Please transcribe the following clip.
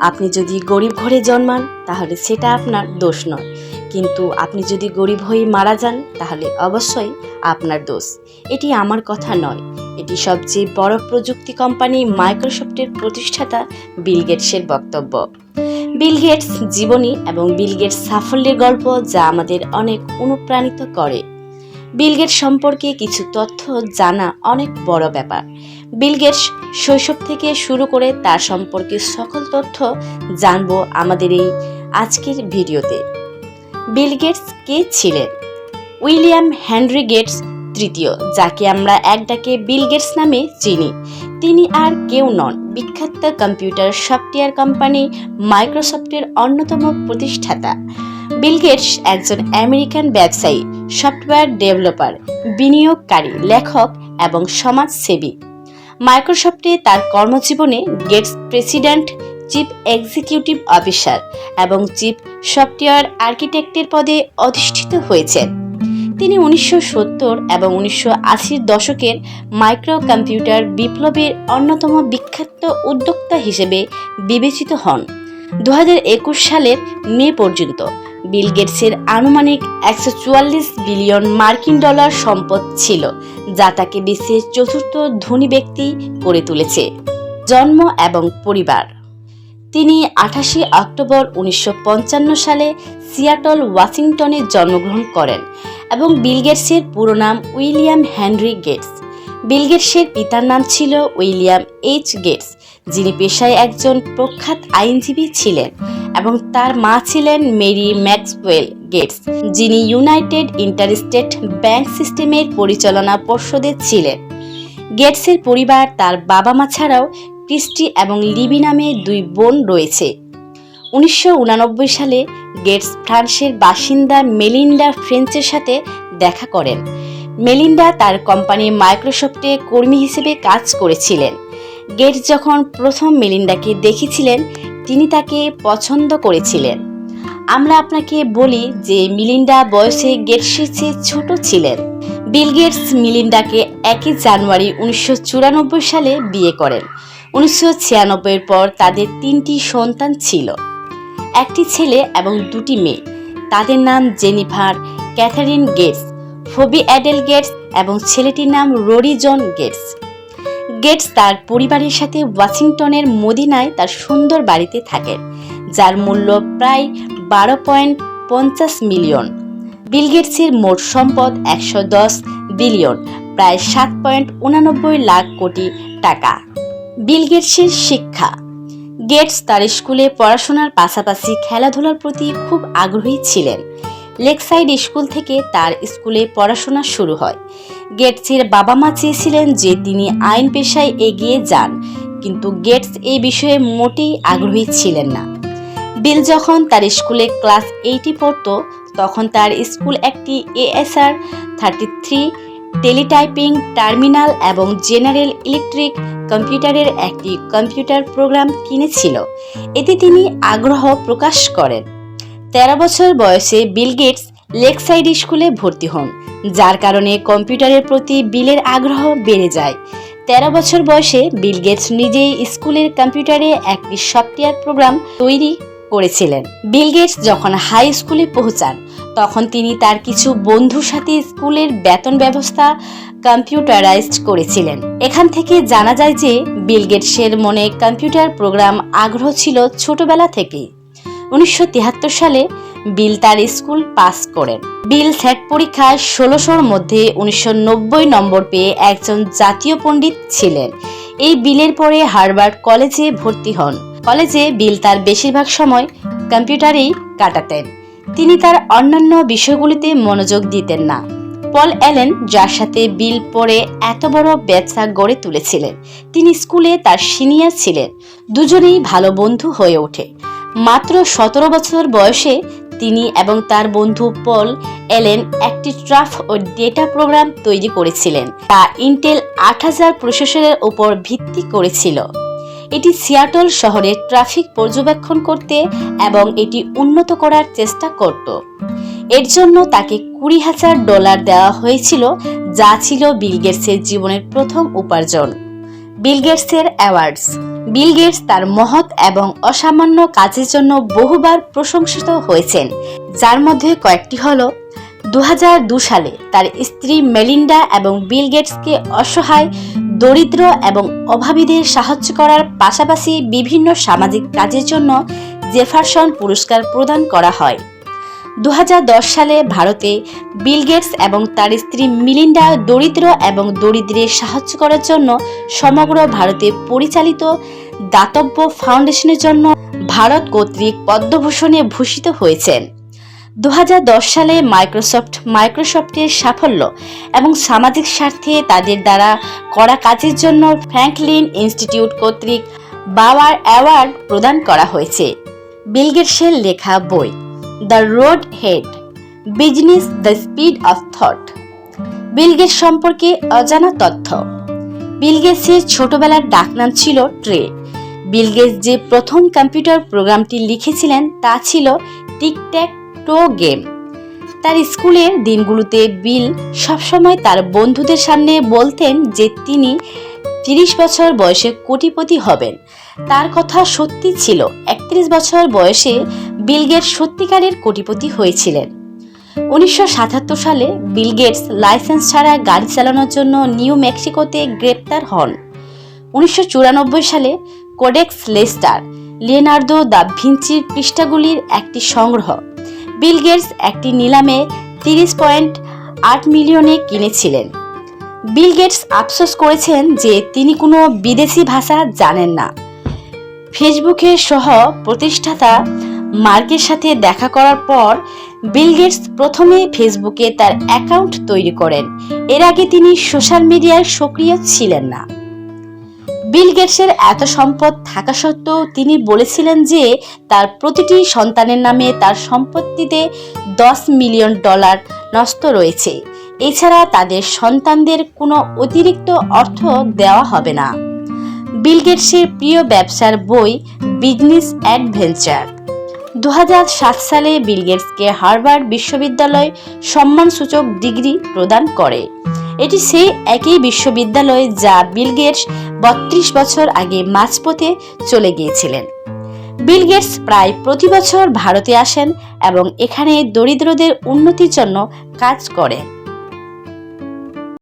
আপনি যদি গরিব ঘরে জন্মান, তাহলে সেটা আপনার দোষ নয়। কিন্তু আপনি যদি গরিব হয়ে মারা যান, তাহলে অবশ্যই আপনার দোষ। এটি আমার কথা নয়। এটি সবচেয়ে বড় প্রযুক্তি কোম্পানি মাইক্রোসফটের প্রতিষ্ঠাতা বিল গেটসের বক্তব্য। বিল গেটস জীবনী এবং বিল গেটস সাফল্যের গল্প যা আমাদের অনেক অনুপ্রাণিত করে। বিল গেটস সম্পর্কে কিছু তথ্য জানা অনেক বড় ব্যাপার। বিল গেটস শৈশব থেকে শুরু করে তার সম্পর্কে সকল তথ্য জানব আমাদের এই আজকের ভিডিওতে। বিল গেটস কে ছিলেন? উইলিয়াম হেনরি গেটস তৃতীয়, যাকে আমরা এক ডাকে বিল গেটস নামে চিনি। তিনি আর কেউ নন, বিখ্যাত কম্পিউটার সফটওয়্যার কোম্পানি মাইক্রোসফটের অন্যতম প্রতিষ্ঠাতা। বিল গেটস একজন আমেরিকান ব্যবসায়ী, সফটওয়্যার ডেভেলপার, বিনিয়োগকারী, লেখক এবং সমাজসেবী। মাইক্রোসফটে তার কর্মজীবনে Gates president, chief executive officer এবং চিফ সফটওয়্যার আর্কিটেক্টের পদে অধিষ্ঠিত হয়েছেন। তিনি উনিশশো সত্তর এবং উনিশশো আশির দশকের মাইক্রো কম্পিউটার বিপ্লবের অন্যতম বিখ্যাত উদ্যোক্তা হিসেবে বিবেচিত হন। দু হাজার একুশ সালের মে পর্যন্ত বিল গেটসের আনুমানিক একশো চুয়াল্লিশ বিলিয়ন মার্কিন ডলার সম্পদ ছিল, যা তাকে বিশ্বের চতুর্থ ধনী ব্যক্তি করে তুলেছে, জন্ম এবং পরিবার। তিনি আঠাশে অক্টোবর উনিশশো পঞ্চান্ন সালে সিয়াটল, ওয়াশিংটনে জন্মগ্রহণ করেন এবং বিল গেটসের পুরো নাম উইলিয়াম হেনরি গেটস। বিল গেটসের পিতার নাম ছিল উইলিয়াম এইচ গেটস, যিনি পেশায় একজন প্রখ্যাত আইনজীবী ছিলেন, এবং তার মা ছিলেন মেরি ম্যাক্সওয়েল গেটস, যিনি ইউনাইটেড ইন্টারস্টেট ব্যাংক সিস্টেমের পরিচালনা পর্ষদে ছিলেন। গেটসের পরিবার তার বাবা মা ছাড়াও ক্রিস্টি এবং লিবি নামে দুই বোন রয়েছে। উনিশশো সালে গেটস ফ্রান্সের বাসিন্দা মেলিন্ডা ফ্রেঞ্চের সাথে দেখা করেন। মেলিন্ডা তার কোম্পানি মাইক্রোসফটে কর্মী হিসেবে কাজ করেছিলেন। গেটস যখন প্রথম মেলিন্ডাকে দেখেছিলেন, তিনি তাকে পছন্দ করেছিলেন। আমরা আপনাকে বলি যে মিলিন্ডা বয়সে গেটসের চেয়ে ছোট ছিলেন। বিল গেটস মিলিন্ডাকে একই জানুয়ারি উনিশশো চুরানব্বই সালে বিয়ে করেন। উনিশশো ছিয়ানব্বইয়ের পর তাদের তিনটি সন্তান ছিল। একটি ছেলে এবং দুটি মেয়ে। তাদের নাম Jennifer Katharine Gates. Phoebe Adele Gates এবং ছেলেটির নাম রোরি জন গেটস। গেটস তার পরিবারের সাথে ওয়াশিংটনের মদিনায় তার সুন্দর বাড়িতে থাকেন যার মূল্য প্রায় বারো পয়েন্ট পঞ্চাশ মিলিয়ন। বিল গেটসের মোট সম্পদ একশো দশ বিলিয়ন, প্রায় সাত পয়েন্ট উনানব্বই লাখ কোটি টাকা। বিল গেটসের শিক্ষা। গেটস তার স্কুলে পড়াশোনার পাশাপাশি খেলাধুলার প্রতি খুব আগ্রহী ছিলেন। লেকসাইড স্কুল থেকে তার স্কুলে পড়াশোনা শুরু হয়। গেটসের বাবা মা চেয়েছিলেন যে তিনি আইন পেশায় এগিয়ে যান, কিন্তু গেটস এই বিষয়ে মোটেই আগ্রহী ছিলেন না। বিল যখন তার স্কুলে ক্লাস এইটে পড়তো, তখন তার স্কুল একটি ASR thirty three teletyping terminal এবং জেনারেল ইলেকট্রিক কম্পিউটারের একটি কম্পিউটার প্রোগ্রাম কিনেছিল। এতে তিনি আগ্রহ প্রকাশ করেন। তেরো বছর বয়সে বিল গেটস লেকসাইড স্কুলে ভর্তি হন, যার কারণে কম্পিউটারের প্রতি বিলের আগ্রহ বেড়ে যায়। তেরো বছর বয়সে বিল গেটস নিজেই স্কুলের কম্পিউটারে একটি সফটওয়্যার প্রোগ্রাম তৈরি করেছিলেন। বিল গেটস যখন হাই স্কুলে পৌঁছান, তখন তিনি তার কিছু বন্ধুর সাথে স্কুলের বেতন ব্যবস্থা কম্পিউটারাইজড করেছিলেন। এখান থেকে জানা যায় যে বিল গেটসের মনে কম্পিউটার প্রোগ্রাম আগ্রহ ছিল ছোটবেলা থেকেই। উনিশশো সালে বিল তার স্কুল পাস করেন। বিল সেট পরীক্ষায় ষোলোশোর মধ্যে উনিশশো নব্বই নম্বর পেয়ে একজন জাতীয় পণ্ডিত ছিলেন। এই বিলের পরে হার্ভার্ড কলেজে ভর্তি হন। কলেজে বিল তার বেশিরভাগ সময় কম্পিউটারেই কাটাতেন। তিনি তার অন্যান্য বিষয়গুলিতে মনোযোগ দিতেন না। পল অ্যালেন, যার সাথে বিল পরে এত বড় ব্যবসা গড়ে তুলেছিলেন, তিনি স্কুলে তার সিনিয়র ছিলেন। দুজনেই ভালো বন্ধু হয়ে ওঠে। মাত্র সতেরো বছর বয়সে তিনি এবং তার বন্ধু পল এলেন একটি ট্রাফ ও ডেটা প্রোগ্রাম তৈরি করেছিলেন তা ইন্টেল আট হাজার প্রসেসরের ওপর ভিত্তি করেছিল। এটি সিয়াটল শহরে ট্রাফিক পর্যবেক্ষণ করতে এবং এটি উন্নত করার চেষ্টা করত। এর জন্য তাকে কুড়ি হাজার ডলার দেওয়া হয়েছিল, যা ছিল বিল গেটসের জীবনের প্রথম উপার্জন। বিল গেটসের অ্যাওয়ার্ডস। বিল গেটস তার মহৎ এবং অসামান্য কাজের জন্য বহুবার প্রশংসিত হয়েছেন, যার মধ্যে কয়েকটি হল দু সালে তার স্ত্রী মেলিন্ডা এবং বিল গেটসকে অসহায়, দরিদ্র এবং অভাবীদের সাহায্য করার পাশাপাশি বিভিন্ন সামাজিক কাজের জন্য জেফারসন পুরস্কার প্রদান করা হয়। দু হাজার দশ সালে ভারতে বিল গেটস এবং তার স্ত্রী মিলিন্ডা দরিদ্র এবং দরিদ্রের সাহায্য করার জন্য সমগ্র ভারতে পরিচালিত দাতব্য ফাউন্ডেশনের জন্য ভারত কর্তৃক পদ্মভূষণে ভূষিত হয়েছেন। দু হাজার দশ সালে মাইক্রোসফট মাইক্রোসফটের সাফল্য এবং সামাজিক স্বার্থে তাদের দ্বারা করা কাজের জন্য ফ্র্যাঙ্কলিন ইনস্টিটিউট কর্তৃক বাওয়ার অ্যাওয়ার্ড প্রদান করা হয়েছে। বিলগেটসের লেখা বই the road ahead, business the speed of thought. Bill Gates সম্পর্কে অজানা তথ্য। বিল গেটসের ছোটবেলার ডাকনাম ছিল ট্রে। বিল গেটস যে প্রথম কম্পিউটার প্রোগ্রামটি লিখেছিলেন তা ছিল টিকট্যাক টো গেম। তার স্কুলের দিনগুলোতে বিল সবসময় তার বন্ধুদের সামনে বলতেন যে তিনি তিরিশ বছর বয়সে কোটিপতি হবেন। তার কথা সত্যি ছিল, একত্রিশ বছর বয়সে বিল গেটস সত্যিকারের কোটিপতি হয়েছিলেন। উনিশশো সাতাত্তর সালে বিল গেটস লাইসেন্স ছাড়া গাড়ি চালানোর জন্য নিউ মেক্সিকোতে গ্রেপ্তার হন। উনিশশো চুরানব্বই সালে কোডেক্স লেস্টার, লিওনার্দো দা ভিঞ্চির পৃষ্ঠাগুলির একটি সংগ্রহ, বিল গেটস একটি নিলামে তিরিশ পয়েন্ট আট মিলিয়নে কিনেছিলেন। বিল গেটস আফসোস করেছেন যে তিনি কোনো বিদেশি ভাষা জানেন না। ফেসবুকে সহ প্রতিষ্ঠাতা মার্কের সাথে দেখা করার পর বিল গেটস প্রথমে ফেসবুকে তার অ্যাকাউন্ট তৈরি করেন। এর আগে তিনি সোশ্যাল মিডিয়ায় সক্রিয় ছিলেন না। বিল গেটসের এত সম্পদ থাকা সত্ত্বেও তিনি বলেছিলেন যে তার প্রতিটি সন্তানের নামে তার সম্পত্তিতে দশ মিলিয়ন ডলার নষ্ট রয়েছে। এছাড়া তাদের সন্তানদের কোনো অতিরিক্ত অর্থ দেওয়া হবে না। বিল গেটসের প্রিয় ব্যবসার বই বিজনেস অ্যাডভেঞ্চার। দু হাজার সাত সালে বিল গেটসকে হার্ভার্ড বিশ্ববিদ্যালয় সম্মানসূচক ডিগ্রি প্রদান করে। এটি সেই একই বিশ্ববিদ্যালয় যা বিল গেটস বত্রিশ বছর আগে মাঝপথে চলে গিয়েছিলেন। বিল গেটস প্রায় প্রতি বছর ভারতে আসেন এবং এখানে দরিদ্রদের উন্নতির জন্য কাজ করেন